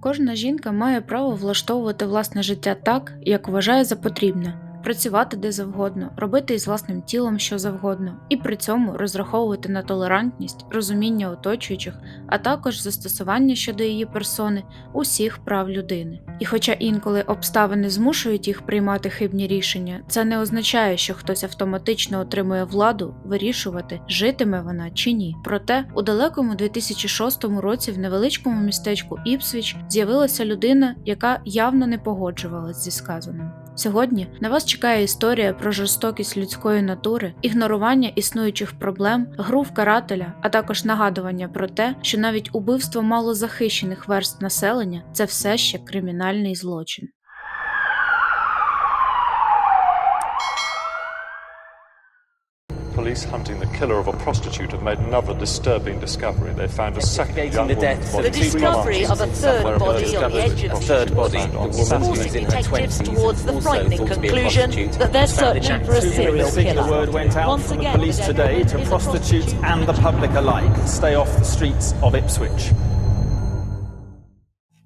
Кожна жінка має право влаштовувати власне життя так, як вважає за потрібне, працювати де завгодно, робити із власним тілом що завгодно, і при цьому розраховувати на толерантність, розуміння оточуючих, а також застосування щодо її персони усіх прав людини. І хоча інколи обставини змушують їх приймати хибні рішення, це не означає, що хтось автоматично отримує владу вирішувати, житиме вона чи ні. Проте у далекому 2006 році в невеличкому містечку Іпсвіч з'явилася людина, яка явно не погоджувалась зі сказаним. Сьогодні на вас чекає історія про жорстокість людської натури, ігнорування існуючих проблем, гру в карателя, а також нагадування про те, що навіть убивство малозахищених верст населення це все ще кримінальний злочин. Police hunting the killer of a prostitute have made another disturbing discovery. They found a second young the of The discovery of a third body on the edge of a third body. Forcing in her detectives towards the frightening thought to be a conclusion that they're searching for a serial killer. the word went out Once from the police the today to prostitutes and the public alike stay off the streets of Ipswich.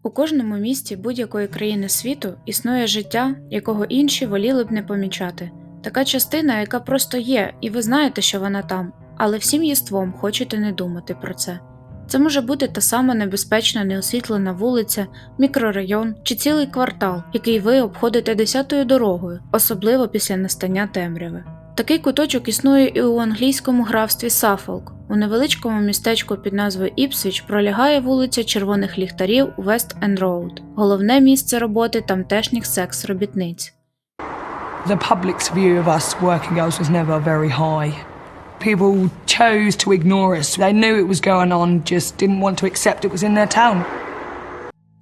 У кожному місті будь-якої країни світу існує життя, якого інші воліли б не помічати. Така частина, яка просто є, і ви знаєте, що вона там, але всім єством хочете не думати про це. Це може бути та сама небезпечна неосвітлена вулиця, мікрорайон чи цілий квартал, який ви обходите десятою дорогою, особливо після настання темряви. Такий куточок існує і у англійському графстві Саффолк. У невеличкому містечку під назвою Іпсвіч пролягає вулиця червоних ліхтарів Вест Енд Роуд, головне місце роботи тамтешніх секс-робітниць. The public's view of us working girls was never very high. People chose to ignore us. They knew it was going on, just didn't want to accept it was in their town.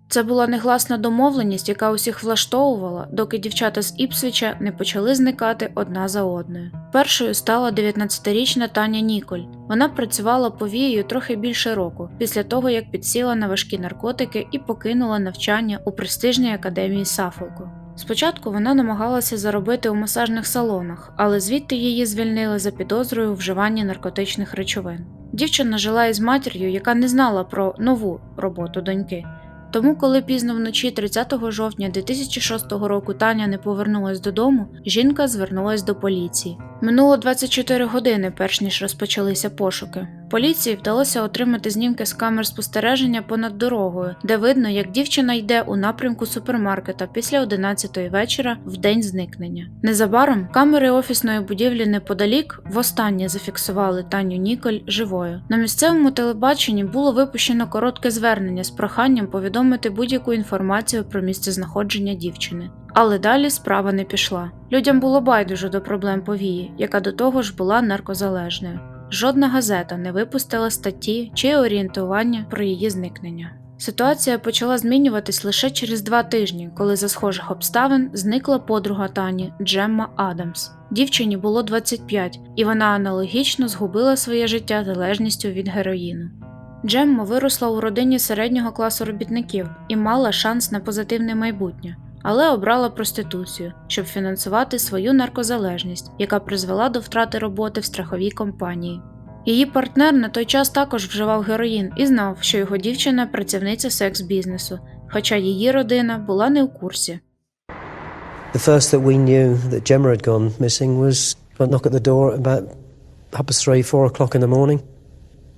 Це була негласна домовленість, яка усіх влаштовувала, доки дівчата з Іпсвіча не почали зникати одна за одною. Першою стала 19-річна Таня Ніколь. Вона працювала повією трохи більше року, після того як підсіла на важкі наркотики і покинула навчання у престижній академії Сафолку. Спочатку вона намагалася заробити у масажних салонах, але звідти її звільнили за підозрою у вживанні наркотичних речовин. Дівчина жила із матір'ю, яка не знала про нову роботу доньки. Тому, коли пізно вночі 30 жовтня 2006 року Таня не повернулась додому, жінка звернулась до поліції. Минуло 24 години, перш ніж розпочалися пошуки. Поліції вдалося отримати знімки з камер спостереження понад дорогою, де видно, як дівчина йде у напрямку супермаркета після 11 вечора в день зникнення. Незабаром камери офісної будівлі неподалік востаннє зафіксували Таню Ніколь живою. На місцевому телебаченні було випущено коротке звернення з проханням повідомити будь-яку інформацію про місцезнаходження дівчини. Але далі справа не пішла. Людям було байдуже до проблем повії, яка до того ж була наркозалежною. Жодна газета не випустила статті чи орієнтування про її зникнення. Ситуація почала змінюватись лише через два тижні, коли за схожих обставин зникла подруга Тані Джемма Адамс. Дівчині було 25, і вона аналогічно згубила своє життя залежністю від героїну. Джемма виросла у родині середнього класу робітників і мала шанс на позитивне майбутнє, але обрала проституцію, щоб фінансувати свою наркозалежність, яка призвела до втрати роботи в страховій компанії. Її партнер на той час також вживав героїн і знав, що його дівчина працівниця секс-бізнесу, хоча її родина була не у курсі. The first that we knew that Gemma had gone missing was a knock at the door at about half past three, four o'clock in the morning.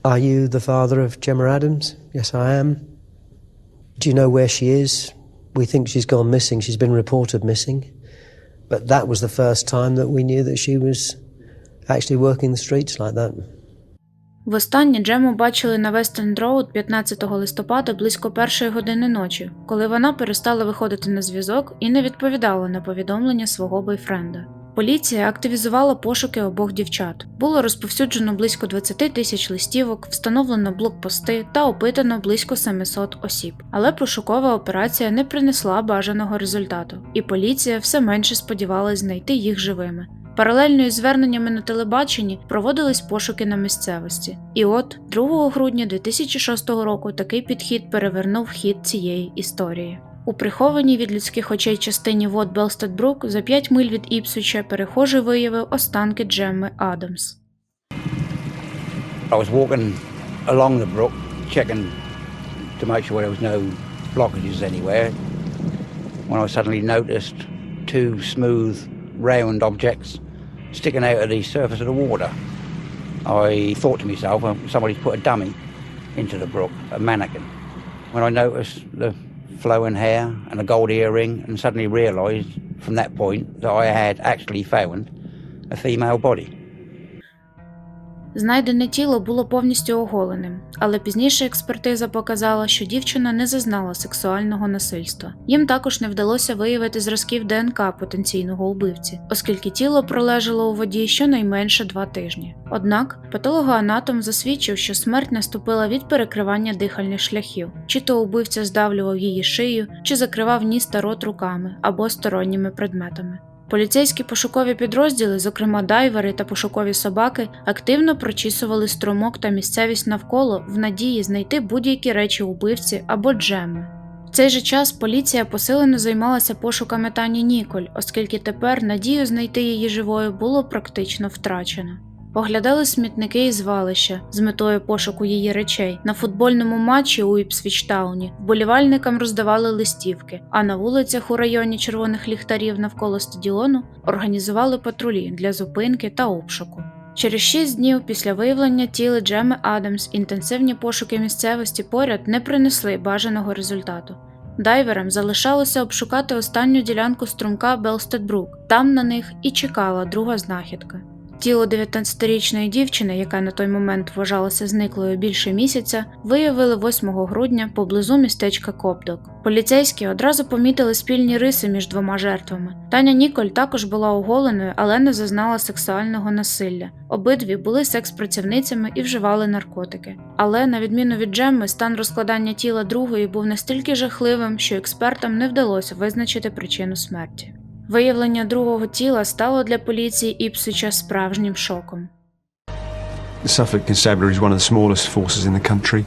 Are you the father of Gemma Adams? Yes, I am. Do you know where she is? We think she's gone missing. She's been reported missing. But that was the first time that we knew that she was actually working the streets like that. Востаннє Джему бачили на Вестенд Роуд 15 листопада близько першої години ночі, коли вона перестала виходити на зв'язок і не відповідала на повідомлення свого бойфренда. Поліція активізувала пошуки обох дівчат. Було розповсюджено близько 20 тисяч листівок, встановлено блокпости та опитано близько 700 осіб. Але пошукова операція не принесла бажаного результату, і поліція все менше сподівалась знайти їх живими. Паралельно із зверненнями на телебаченні проводились пошуки на місцевості. І от 2 грудня 2006 року такий підхід перевернув хід цієї історії. У прихованій від людських очей частині вод Белстедбрук за 5 миль від Іпсвіча перехожий виявив останки Джемми Адамс. I was walking along the brook, checking to make sure there was no blockages anywhere when I suddenly noticed two smooth, round objects sticking out of the surface of the water. I thought to myself, well, somebody's put a dummy into the brook, a mannequin. When I noticed the flowing hair and a gold earring, and suddenly realised from that point that I had actually found a female body. Знайдене тіло було повністю оголеним, але пізніше експертиза показала, що дівчина не зазнала сексуального насильства. Їм також не вдалося виявити зразків ДНК потенційного убивці, оскільки тіло пролежало у воді щонайменше два тижні. Однак патологоанатом засвідчив, що смерть наступила від перекривання дихальних шляхів, чи то убивця здавлював її шию, чи закривав ніс та рот руками або сторонніми предметами. Поліцейські пошукові підрозділи, зокрема дайвери та пошукові собаки, активно прочісували струмок та місцевість навколо в надії знайти будь-які речі убивці або джеми. В цей же час поліція посилено займалася пошуками Тані Ніколь, оскільки тепер надію знайти її живою було практично втрачено. Оглядали смітники і звалища з метою пошуку її речей. На футбольному матчі у Іпсвічтауні вболівальникам роздавали листівки, а на вулицях у районі червоних ліхтарів навколо стадіону організували патрулі для зупинки та обшуку. Через шість днів після виявлення тіла Джеми Адамс інтенсивні пошуки місцевості поряд не принесли бажаного результату. Дайверам залишалося обшукати останню ділянку струмка Белстедбрук. Там на них і чекала друга знахідка. Тіло 19-річної дівчини, яка на той момент вважалася зниклою більше місяця, виявили 8 грудня поблизу містечка Копдок. Поліцейські одразу помітили спільні риси між двома жертвами. Таня Ніколь також була оголеною, але не зазнала сексуального насилля. Обидві були секс-працівницями і вживали наркотики. Але, на відміну від Джемми, стан розкладання тіла другої був настільки жахливим, що експертам не вдалося визначити причину смерті. Виявлення другого тіла стало для поліції Іпсвіча справжнім шоком. Suffolk Constabulary is one of the smallest forces in the country.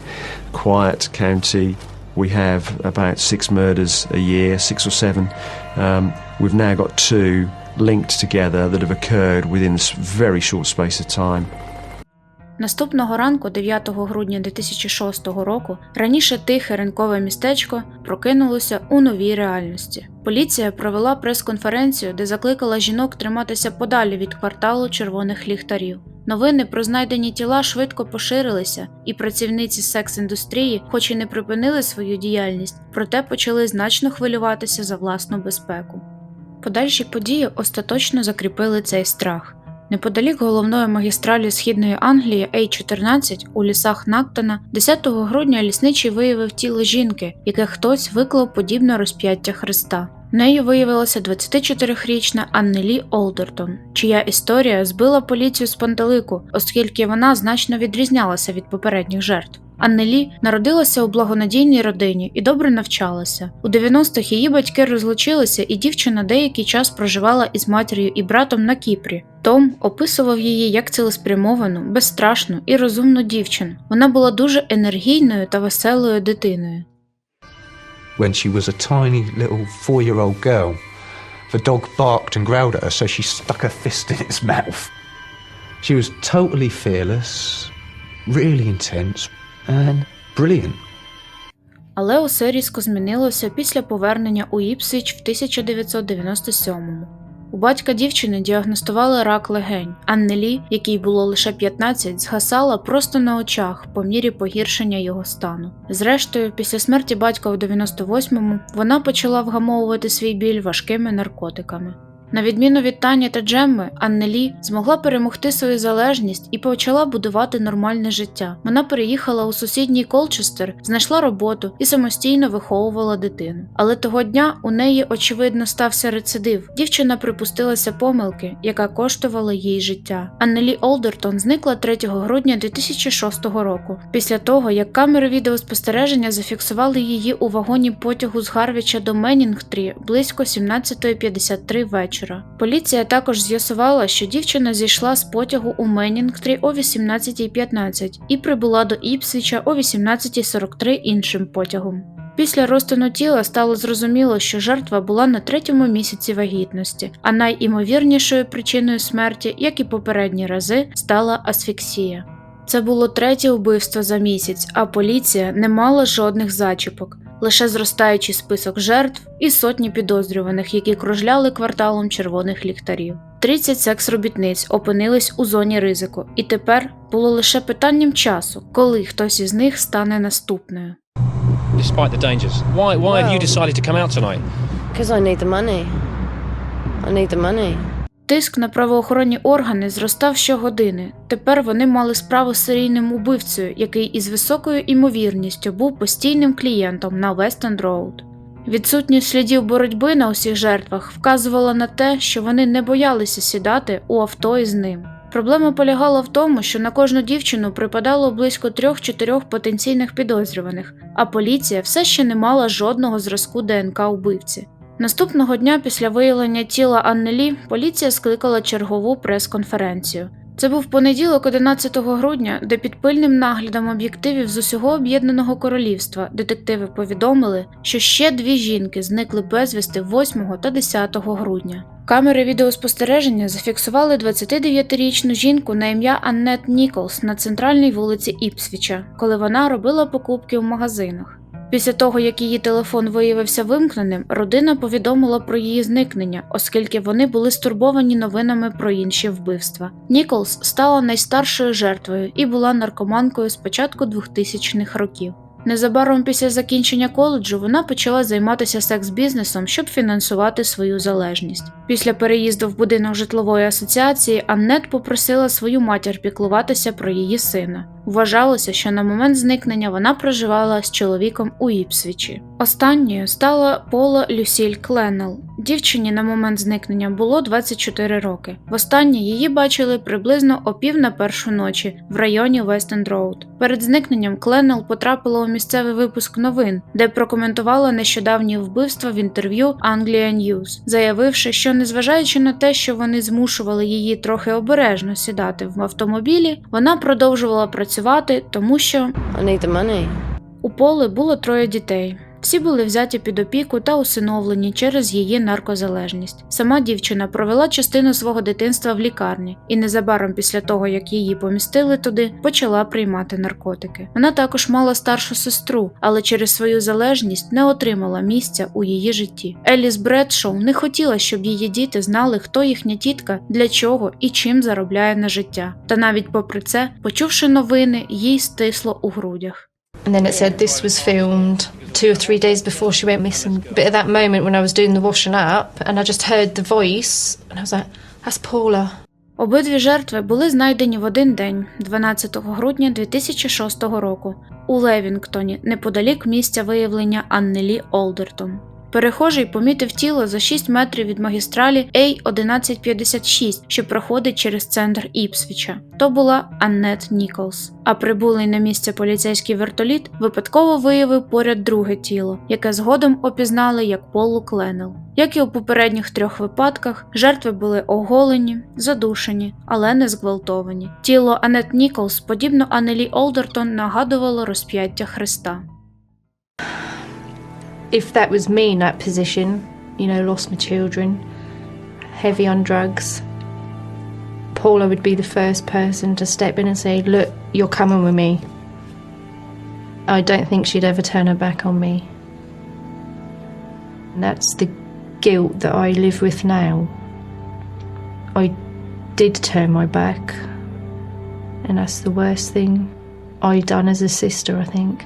Quiet county. We have about six murders a year, six or seven. Um, we've now got two linked together that have occurred within a s- very short space of time. Наступного ранку, 9 грудня 2006 року, раніше тихе ринкове містечко прокинулося у новій реальності. Поліція провела прес-конференцію, де закликала жінок триматися подалі від кварталу червоних ліхтарів. Новини про знайдені тіла швидко поширилися, і працівниці секс-індустрії, хоч і не припинили свою діяльність, проте почали значно хвилюватися за власну безпеку. Подальші події остаточно закріпили цей страх. Неподалік головної магістралі Східної Англії A14 у лісах Нактона 10 грудня лісничий виявив тіло жінки, яке хтось виклав подібно розп'яття Христа. Нею виявилася 24-річна Аннелі Олдертон, чия історія збила поліцію з пантелику, оскільки вона значно відрізнялася від попередніх жертв. Аннелі народилася у благонадійній родині і добре навчалася. У 90-х її батьки розлучилися, і дівчина деякий час проживала із матір'ю і братом на Кіпрі. Том описував її як цілеспрямовану, безстрашну і розумну дівчину. Вона була дуже енергійною та веселою дитиною. when she was a tiny little four year old girl. The dog barked and growled at her, so she stuck her fist in its mouth. She was totally fearless, really intense, and brilliant. Але усе різко змінилося після повернення у Іпсвіч в 1997-му. У батька дівчини діагностували рак легень. Аннелі, якій було лише 15, згасала просто на очах по мірі погіршення його стану. Зрештою, після смерті батька у 98-му вона почала вгамовувати свій біль важкими наркотиками. На відміну від Тані та Джемми, Аннелі змогла перемогти свою залежність і почала будувати нормальне життя. Вона переїхала у сусідній Колчестер, знайшла роботу і самостійно виховувала дитину. Але того дня у неї, очевидно, стався рецидив. Дівчина припустилася помилки, яка коштувала їй життя. Аннелі Олдертон зникла 3 грудня 2006 року, після того як камери відеоспостереження зафіксували її у вагоні потягу з Гарвіча до Менінгтрі близько 17.53 вечора. Поліція також з'ясувала, що дівчина зійшла з потягу у Менінгтрі о 18.15 і прибула до Іпсвіча о 18.43 іншим потягом. Після розтину тіла стало зрозуміло, що жертва була на третьому місяці вагітності, а найімовірнішою причиною смерті, як і попередні рази, стала асфіксія. Це було третє вбивство за місяць, а поліція не мала жодних зачіпок. Лише зростаючий список жертв і сотні підозрюваних, які кружляли кварталом червоних ліхтарів. 30 секс-робітниць опинились у зоні ризику, і тепер було лише питанням часу, коли хтось із них стане наступною. despite the dangers. Why, why have you decided to come out tonight? Because I need the money. I need the money. Тиск на правоохоронні органи зростав щогодини. Тепер вони мали справу з серійним убивцею, який із високою імовірністю був постійним клієнтом на West End Road. Відсутність слідів боротьби на усіх жертвах вказувала на те, що вони не боялися сідати у авто із ним. Проблема полягала в тому, що на кожну дівчину припадало близько трьох-чотирьох потенційних підозрюваних, а поліція все ще не мала жодного зразку ДНК убивці. Наступного дня після виявлення тіла Аннелі поліція скликала чергову прес-конференцію. Це був понеділок, 11 грудня, де під пильним наглядом об'єктивів з усього об'єднаного королівства детективи повідомили, що ще дві жінки зникли безвісти 8 та 10 грудня. Камери відеоспостереження зафіксували 29-річну жінку на ім'я Аннет Ніколс на центральній вулиці Іпсвіча, коли вона робила покупки в магазинах. Після того, як її телефон виявився вимкненим, родина повідомила про її зникнення, оскільки вони були стурбовані новинами про інші вбивства. Ніколс стала найстаршою жертвою і була наркоманкою з початку 2000-х років. Незабаром після закінчення коледжу вона почала займатися секс-бізнесом, щоб фінансувати свою залежність. Після переїзду в будинок житлової асоціації Аннет попросила свою матір піклуватися про її сина. Вважалося, що на момент зникнення вона проживала з чоловіком у Іпсвічі. Останньою стала Пола Люсіль Кленнел. Дівчині на момент зникнення було 24 роки. Востаннє її бачили приблизно о пів на першу ночі в районі Вестенд Роуд. Перед зникненням Кленнел потрапила у місцевий випуск новин, де прокоментувала нещодавні вбивства в інтерв'ю Anglia News, заявивши, що незважаючи на те, що вони змушували її трохи обережно сідати в автомобілі, вона продовжувала працювати, тому що у поле було троє дітей. Всі були взяті під опіку та усиновлені через її наркозалежність. Сама дівчина провела частину свого дитинства в лікарні, і незабаром після того, як її помістили туди, почала приймати наркотики. Вона також мала старшу сестру, але через свою залежність не отримала місця у її житті. Еліс Бредшоу не хотіла, щоб її діти знали, хто їхня тітка, для чого і чим заробляє на життя. Та навіть попри це, почувши новини, їй стисло у грудях. And then it said this was filmed two or three days before she went missing. But at that moment when I was doing the washing up and I just heard the voice and I was like, that's Paula. Обидві жертви були знайдені в один день, 12 грудня 2006 року, у Левінгтоні, неподалік місця виявлення Аннелі Олдертон. Перехожий помітив тіло за 6 метрів від магістралі A1156, що проходить через центр Іпсвіча. То була Аннет Ніколс. А прибулий на місце поліцейський вертоліт випадково виявив поряд друге тіло, яке згодом опізнали як Полу Кленел. Як і у попередніх трьох випадках, жертви були оголені, задушені, але не зґвалтовані. Тіло Аннет Ніколс, подібно Аннелі Олдертон, нагадувало розп'яття Христа. If that was me in that position, you know, lost my children, heavy on drugs, Paula would be the first person to step in and say, look, you're coming with me. I don't think she'd ever turn her back on me. And that's the guilt that I live with now. I did turn my back, and that's the worst thing I done as a sister, I think.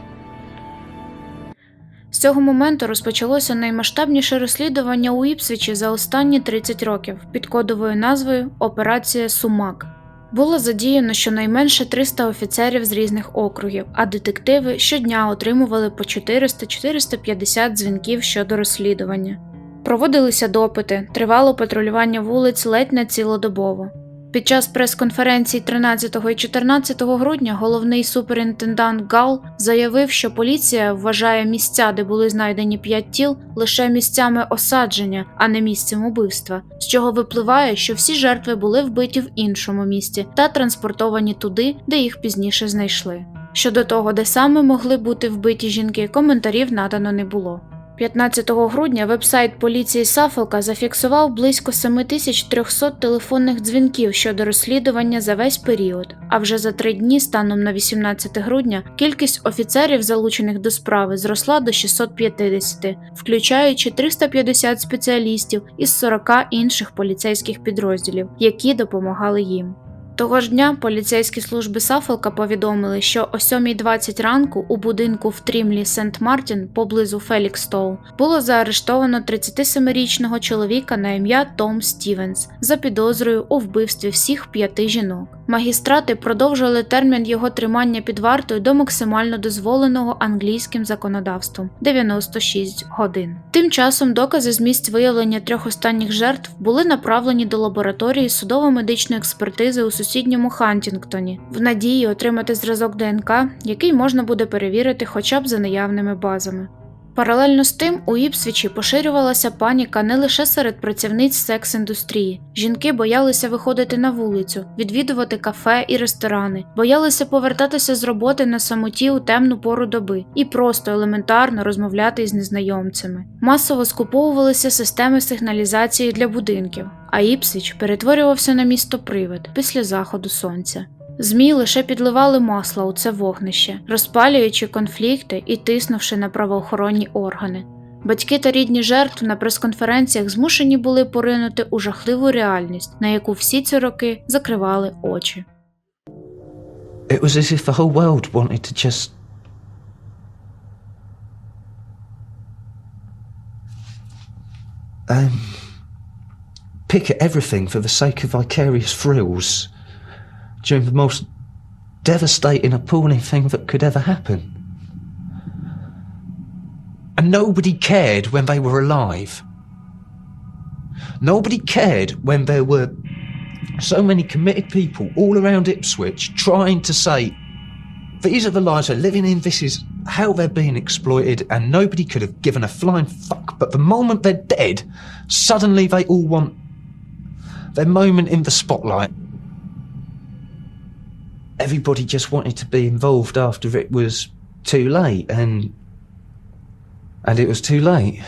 Цього моменту розпочалося наймасштабніше розслідування у Іпсвічі за останні 30 років під кодовою назвою Операція Сумак. Було задіяно щонайменше 300 офіцерів з різних округів, а детективи щодня отримували по 400-450 дзвінків щодо розслідування. Проводилися допити, тривало патрулювання вулиць ледь не цілодобово. Під час прес-конференцій 13 і 14 грудня головний суперінтендант Гал заявив, що поліція вважає місця, де були знайдені п'ять тіл, лише місцями осадження, а не місцем убивства, з чого випливає, що всі жертви були вбиті в іншому місці та транспортовані туди, де їх пізніше знайшли. Щодо того, де саме могли бути вбиті жінки, коментарів надано не було. 15 грудня вебсайт поліції Сафолка зафіксував близько 7300 телефонних дзвінків щодо розслідування за весь період. А вже за три дні, станом на 18 грудня, кількість офіцерів, залучених до справи, зросла до 650, включаючи 350 спеціалістів із 40 інших поліцейських підрозділів, які допомагали їм. Того ж дня поліцейські служби Сафолка повідомили, що о 7.20 ранку у будинку в Трімлі Сент-Мартін поблизу Фелікстоу було заарештовано 37-річного чоловіка на ім'я Том Стівенс за підозрою у вбивстві всіх п'яти жінок. Магістрати продовжували термін його тримання під вартою до максимально дозволеного англійським законодавством 96 годин. Тим часом докази з місць виявлення трьох останніх жертв були направлені до лабораторії судово-медичної експертизи у сусідньому Хантінгтоні в надії отримати зразок ДНК, який можна буде перевірити хоча б за наявними базами. Паралельно з тим у Іпсвічі поширювалася паніка не лише серед працівниць секс-індустрії. Жінки боялися виходити на вулицю, відвідувати кафе і ресторани, боялися повертатися з роботи на самоті у темну пору доби і просто елементарно розмовляти із незнайомцями. Масово скуповувалися системи сигналізації для будинків, а Іпсвіч перетворювався на місто привид після заходу сонця. ЗМІ лише підливали масло у це вогнище, розпалюючи конфлікти і тиснувши на правоохоронні органи. Батьки та рідні жертв на прес-конференціях змушені були поринути у жахливу реальність, на яку всі ці роки закривали очі. It was as if the whole world wanted to just. Um, pick at everything for the sake of vicarious thrills during the most devastating, appalling thing that could ever happen. And nobody cared when they were alive. Nobody cared when there were so many committed people all around Ipswich trying to say, these are the lives they're living in, this is how they're being exploited, and nobody could have given a flying fuck. But the moment they're dead, suddenly they all want their moment in the spotlight. Everybody just wanted to be involved after it was too late, and and it was too late.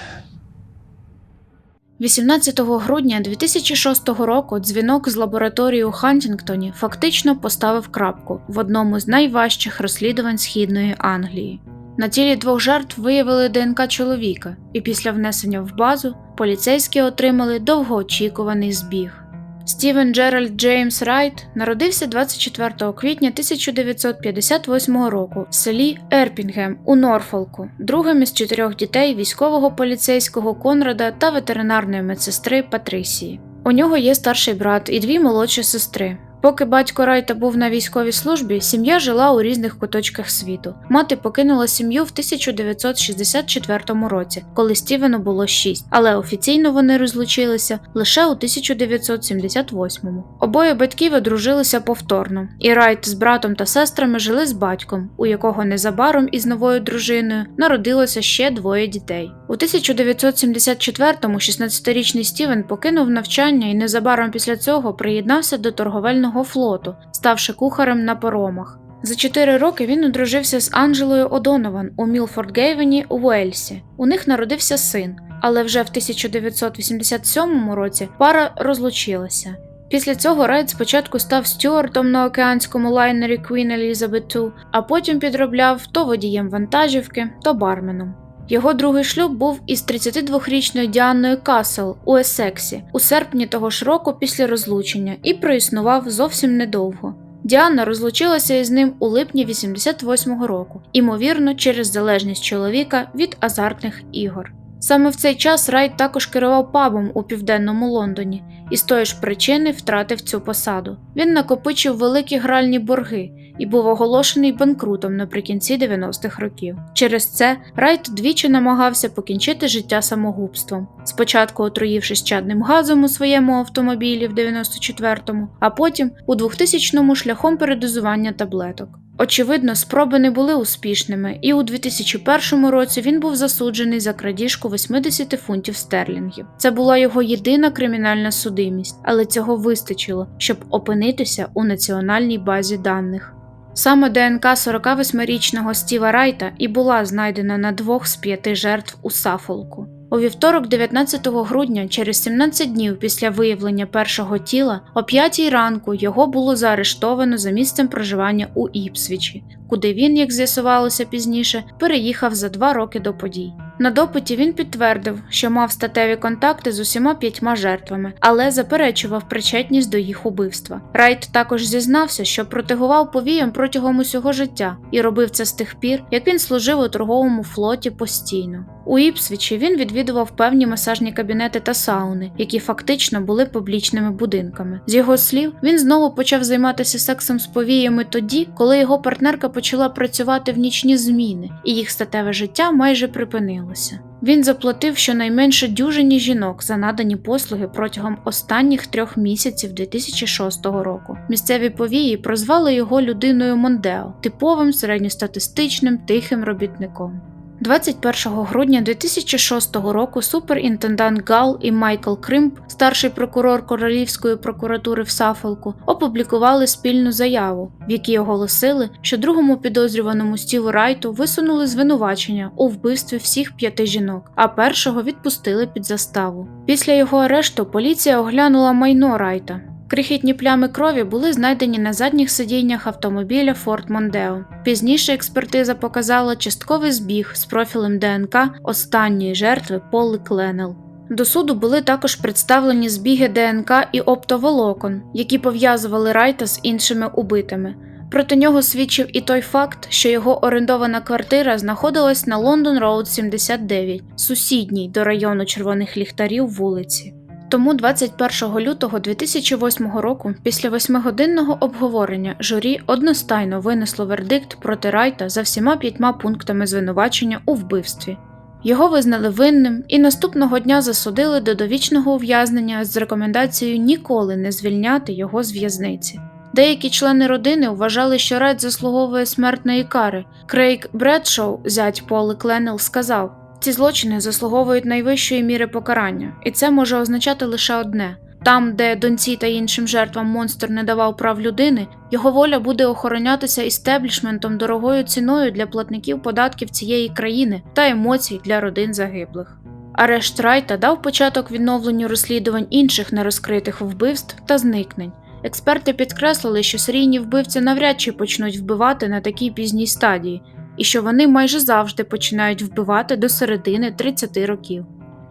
18 грудня 2006 року дзвінок з лабораторії у Хантінгтоні фактично поставив крапку в одному з найважчих розслідувань східної Англії. На тілі двох жертв виявили ДНК чоловіка, і після внесення в базу поліцейські отримали довгоочікуваний збіг. Стівен Джеральд Джеймс Райт народився 24 квітня 1958 року в селі Ерпінгем у Норфолку, другим із чотирьох дітей військового поліцейського Конрада та ветеринарної медсестри Патрисії. У нього є старший брат і дві молодші сестри. Поки батько Райта був на військовій службі, сім'я жила у різних куточках світу. Мати покинула сім'ю в 1964 році, коли Стівену було 6, але офіційно вони розлучилися лише у 1978. Обоє батьків одружилися повторно, і Райт з братом та сестрами жили з батьком, у якого незабаром із новою дружиною народилося ще двоє дітей. У 1974-му 16-річний Стівен покинув навчання і незабаром після цього приєднався до торговельного флоту, ставши кухарем на паромах. За чотири роки він одружився з Анджелою Одонован у Мілфорд-Гейвені у Уельсі. У них народився син, але вже в 1987 році пара розлучилася. Після цього Райт спочатку став стюартом на океанському лайнері Queen Elizabeth II, а потім підробляв то водієм вантажівки, то барменом. Його другий шлюб був із 32-річною Діаною Касел у Есексі у серпні того ж року після розлучення і проіснував зовсім недовго. Діана розлучилася із ним у липні 88-го року, імовірно, через залежність чоловіка від азартних ігор. Саме в цей час Райт також керував пабом у південному Лондоні і з тої ж причини втратив цю посаду. Він накопичив великі гральні борги і був оголошений банкрутом наприкінці 90-х років. Через це Райт двічі намагався покінчити життя самогубством. Спочатку отруївшись чадним газом у своєму автомобілі в 94-му, а потім у 2000-му шляхом передозування таблеток. Очевидно, спроби не були успішними, і у 2001 році він був засуджений за крадіжку 80 фунтів стерлінгів. Це була його єдина кримінальна судимість, але цього вистачило, щоб опинитися у національній базі даних. Саме ДНК 48-річного Стіва Райта і була знайдена на двох з п'яти жертв у Сафолку. У вівторок, 19 грудня, через 17 днів після виявлення першого тіла, о 5 ранку його було заарештовано за місцем проживання у Іпсвічі, куди він, як з'ясувалося пізніше, переїхав за два роки до подій. На допиті він підтвердив, що мав статеві контакти з усіма п'ятьма жертвами, але заперечував причетність до їх убивства. Райт також зізнався, що протигував повіям протягом усього життя і робив це з тих пір, як він служив у торговому флоті постійно. У Іпсвічі він відвідував певні масажні кабінети та сауни, які фактично були публічними будинками. З його слів, він знову почав займатися сексом з повіями тоді, коли його партнерка почала працювати в нічні зміни, і їх статеве життя майже припинилося. Він заплатив щонайменше дюжині жінок за надані послуги протягом останніх трьох місяців 2006 року. Місцеві повії прозвали його людиною Мондео, типовим середньостатистичним тихим робітником. 21 грудня 2006 року суперінтендант Гал і Майкл Кримп, старший прокурор Королівської прокуратури в Сафолку, опублікували спільну заяву, в якій оголосили, що другому підозрюваному Стіву Райту висунули звинувачення у вбивстві всіх п'яти жінок, а першого відпустили під заставу. Після його арешту поліція оглянула майно Райта. Крихітні плями крові були знайдені на задніх сидіннях автомобіля Ford Mondeo. Пізніше експертиза показала частковий збіг з профілем ДНК останньої жертви Поли Кленел. До суду були також представлені збіги ДНК і оптоволокон, які пов'язували Райта з іншими убитими. Проти нього свідчив і той факт, що його орендована квартира знаходилась на Лондон Роуд 79, сусідній до району червоних ліхтарів вулиці. Тому 21 лютого 2008 року, після восьмигодинного обговорення, журі одностайно винесло вердикт проти Райта за всіма п'ятьма пунктами звинувачення у вбивстві. Його визнали винним і наступного дня засудили до довічного ув'язнення з рекомендацією ніколи не звільняти його з в'язниці. Деякі члени родини вважали, що Райт заслуговує смертної кари. Крейг Бредшоу, зять Поли Кленнел, сказав: ці злочини заслуговують найвищої міри покарання, і це може означати лише одне: там, де доньці та іншим жертвам монстр не давав прав людини, його воля буде охоронятися істеблішментом дорогою ціною для платників податків цієї країни та емоцій для родин загиблих. Арешт Райта дав початок відновленню розслідувань інших нерозкритих вбивств та зникнень. Експерти підкреслили, що серійні вбивці навряд чи почнуть вбивати на такій пізній стадії, і що вони майже завжди починають вбивати до середини 30 років.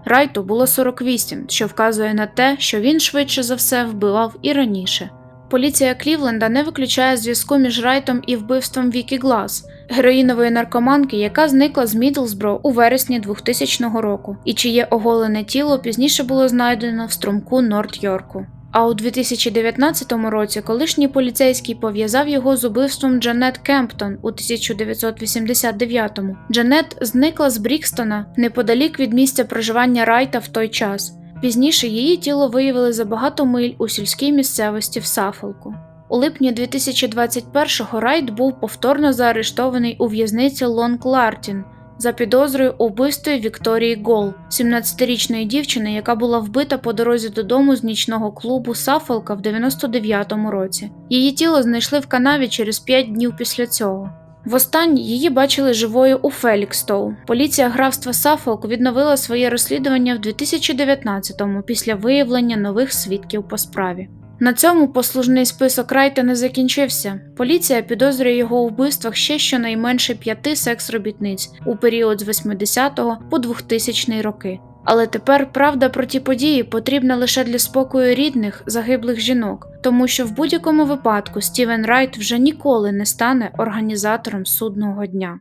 Райту було 48, що вказує на те, що він швидше за все вбивав і раніше. Поліція Клівленда не виключає зв'язку між Райтом і вбивством Вікі Глас, героїнової наркоманки, яка зникла з Мідлсбро у вересні 2000 року, і чиє оголене тіло пізніше було знайдено в струмку Норт-Йорку. А у 2019 році колишній поліцейський пов'язав його з убивством Джанет Кемптон у 1989-му. Джанет зникла з Брікстона неподалік від місця проживання Райта в той час. Пізніше її тіло виявили за багато миль у сільській місцевості в Сафолку. У липні 2021-го Райт був повторно заарештований у в'язниці Лонг Лартін за підозрою у вбивстві Вікторії Гол, 17-річної дівчини, яка була вбита по дорозі додому з нічного клубу Сафолка в 99-му році. Її тіло знайшли в канаві через 5 днів після цього. Востаннє її бачили живою у Фелікстоу. Поліція графства Сафолк відновила своє розслідування в 2019-му після виявлення нових свідків по справі. На цьому послужний список Райта не закінчився. Поліція підозрює його у вбивствах ще щонайменше п'яти секс-робітниць у період з 80 по 2000 роки. Але тепер правда про ті події потрібна лише для спокою рідних загиблих жінок, тому що в будь-якому випадку Стівен Райт вже ніколи не стане організатором судного дня.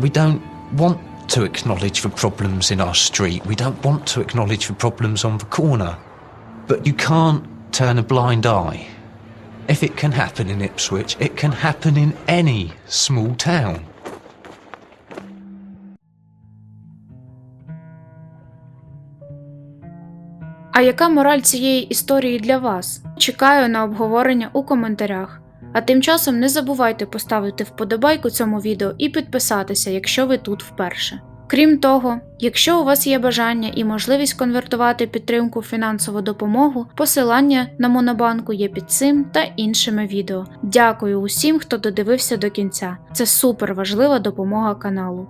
We don't want to acknowledge the problems in our street. We don't want to acknowledge the problems on the corner. But you can't turn a blind eye. If it can happen in Ipswich, it can happen in any small town. А яка мораль цієї історії для вас? Чекаю на обговорення у коментарях. А тим часом не забувайте поставити вподобайку цьому відео і підписатися, якщо ви тут вперше. Крім того, якщо у вас є бажання і можливість конвертувати підтримку в фінансову допомогу, посилання на Монобанку є під цим та іншими відео. Дякую усім, хто додивився до кінця. Це супер важлива допомога каналу.